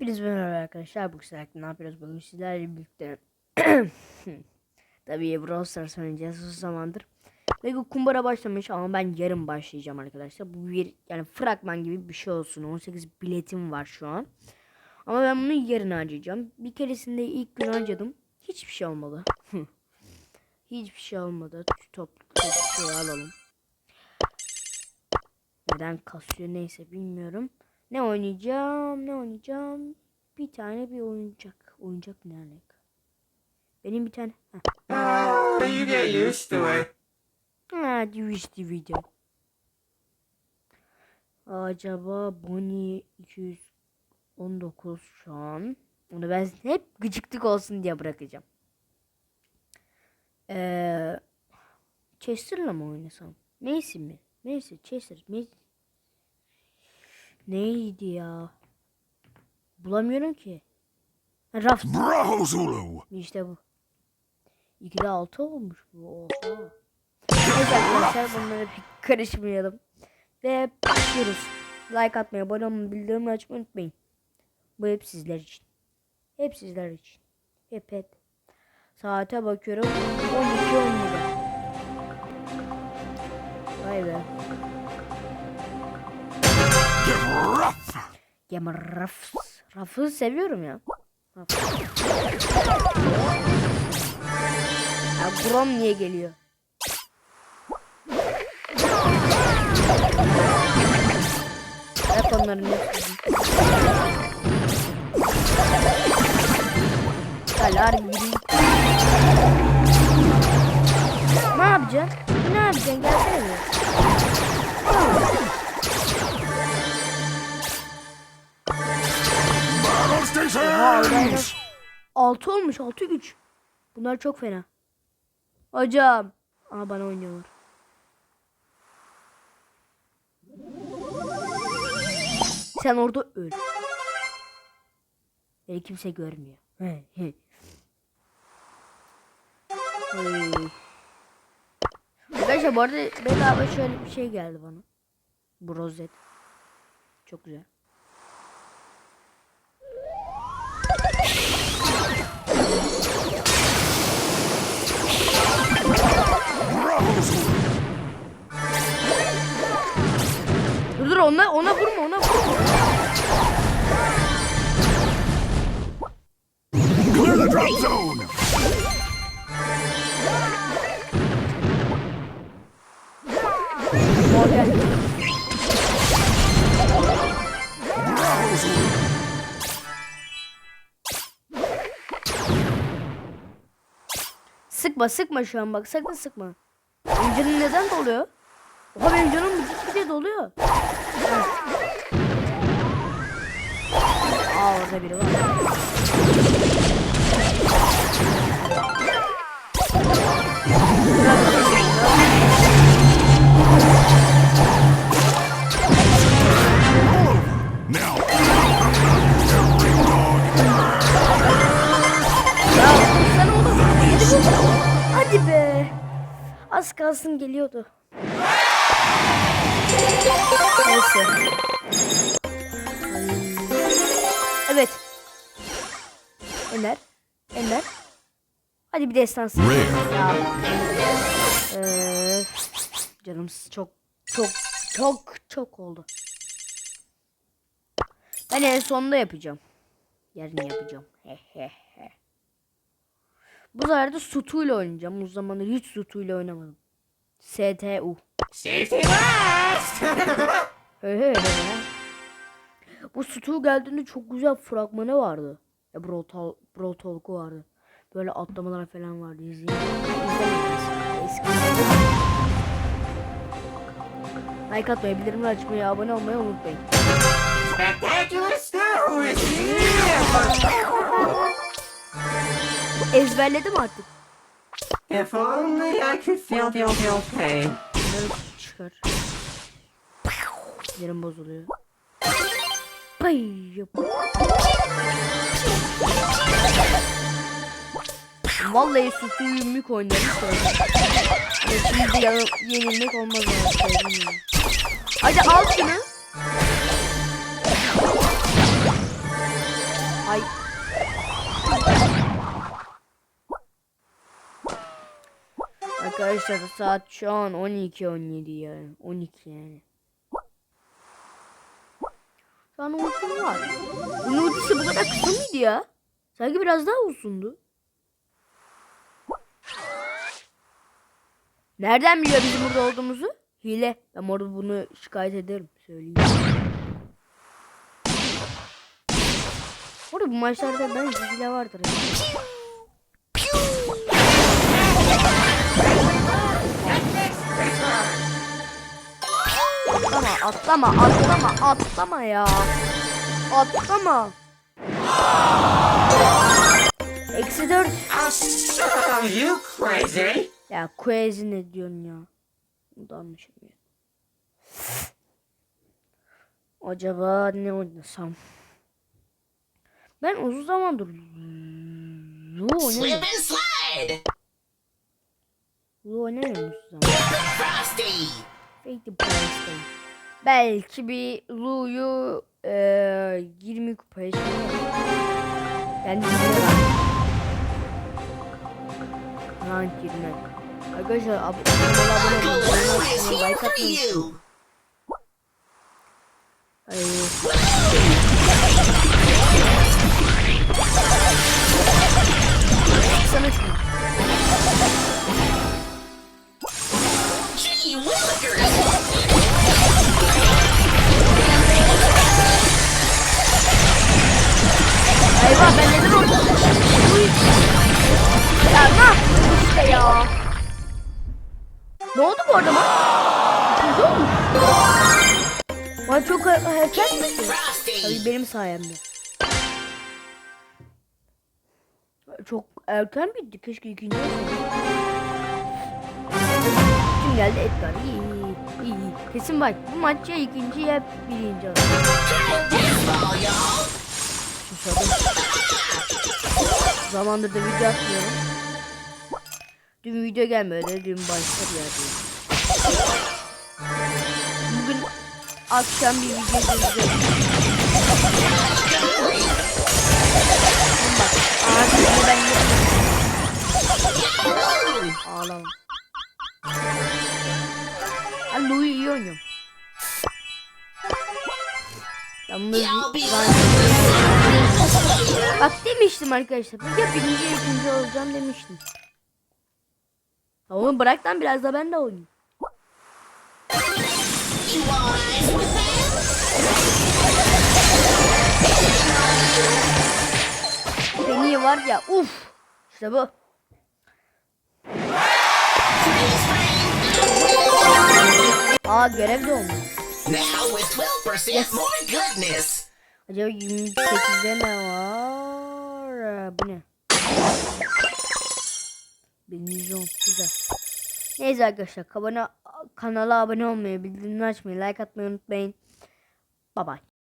Hepiniz merhaba arkadaşlar. Bu sizlerle ne yapıyoruz bugün sizlerle birlikte. Tabii Brawl Stars oynayacağız uzun zamandır. Lego kumbara başlamış ama ben yarın başlayacağım arkadaşlar. Bu bir yani fragman gibi bir şey olsun. 18 biletim var şu an. Ama ben bunu yarın harcayacağım. Bir keresinde ilk gün harcadım. Hiçbir şey olmadı. Hiçbir şey olmadı. Toplu şey alalım. Neden kasıyor neyse bilmiyorum. Ne oynayacağım? Ne oynayacağım? Bir tane bir oyuncak. Oyuncak ne alaka? Benim bir tane. Oh, you get used to it. Ha, işte video. Acaba Bonnie 219 şu an. Onu ben hep gıcıklık olsun diye bırakacağım. Ee, Chester'la mı oynasam? Macy mi? Macy, Chester, Macy. Neydi ya? Bulamıyorum ki. Ha, Raf. Bravo Zulu! İşte bu. 2'de 6 olmuş bu. Oha. Neyse arkadaşlar bunlara bir karışmayalım. Ve başlıyoruz. Like atmayı, abone olmayı, bildirimleri açmayı unutmayın. Bu hep sizler için. Hep sizler için. Hep hep. Saate bakıyorum. 12 17. Vay be. Rough! Ya raf. Rafı seviyorum ya. Raf. Ya Grom niye geliyor? Bırak onların hepsini. Kalar gibi. Ne yapacaksın? Ne yapacaksın? Gelsene stations! 6 olmuş 6 güç. Bunlar çok fena. Hocam. Aa bana oynuyorlar. Sen orada öl. Beni kimse görmüyor. Hey. Hey. Arkadaşlar bu arada bedava şöyle bir şey geldi bana. Bu rozet. Çok güzel. Ona ona vurma ona vurma. Morgan. Sıkma sıkma şu an bak sakın sıkma. Benim canım neden doluyor? Oha benim canım Orada biri var. Be. Az kalsın geliyordu. Neyse. Ömer. Hadi bir destansı. Ee, canım çok çok çok çok oldu. Ben en sonunda yapacağım. Yarın yapacağım. Bu sefer de Sutu ile oynayacağım. O zamanlar hiç Sutu ile oynamadım. STU. Bu Sutu geldiğinde çok güzel fragmanı vardı. Ya Bro, Tal Bro Talk'u vardı. Böyle atlamalar falan vardı. İzleyin. Like atmayı, bildirimleri açmayı, abone olmayı unutmayın. Ezberledim artık. If only I could feel feel pain. Çıkar. Yerim bozuluyor. Pay Vallahi sütü yümük oynarım sonra. Ya Şimdi ya, yenilmek olmaz yani. Hadi al şunu. Ay. Arkadaşlar saat şu an 12.17 yani. 12 yani. Şu an uykum var. Bunun ultisi bu kadar kısa mıydı ya? Sanki biraz daha uzundu. Nereden biliyor bizim burada olduğumuzu? Hile. Ben orada bunu şikayet ederim. Söyleyeyim. Orada bu maçlarda ben hile vardır. ya. Atlama, atlama, atlama, atlama ya. Atlama. Eksi dört. Are you crazy? Ya Quezi ne diyorsun ya? Bunu da anlaşılmıyor. Acaba ne oynasam? Ben uzun zamandır Lu oynamıyorum. Lu oynamıyorum uzun zamandır. Frosty. Fake Price'dayım. Belki bir Lu'yu eee 20 kupaya Ben de Rank 20. Arkadaşlar ab kanala abone olmayı, Blue beğenmeyi, is like here for atmayı unutmayın. you. Ay, Sana şunu. Ne oldu bu adama? Ne olmuş? Bana çok er- erken mi? Tabii benim sayemde. Çok erken bitti. Keşke ikinci. Kim geldi? Edgar. İyi, iyi, iyi. Kesin bak bu maç ya ikinci ya birinci. Susadım. Zamandır da video atmıyorum. Dün video gelmedi. Dün başlar ya diye. Bugün akşam bir video izleyeceğim. Bak ağzını ben yapıyorum. Ağlama. Ben Louis iyi oynuyorum. Be Bak demiştim arkadaşlar. Ya birinci ikinci olacağım demiştim. Ya Oğlum bırak lan biraz da ben de oynayayım. Beni var ya uf. İşte bu. Aa görev de olmuş. Now with 12% more goodness. Acaba 28'de ne var? Bu ne? 1110 güzel. Neyse arkadaşlar kanala abone olmayı, bildirimleri açmayı, like atmayı unutmayın. Bye bye.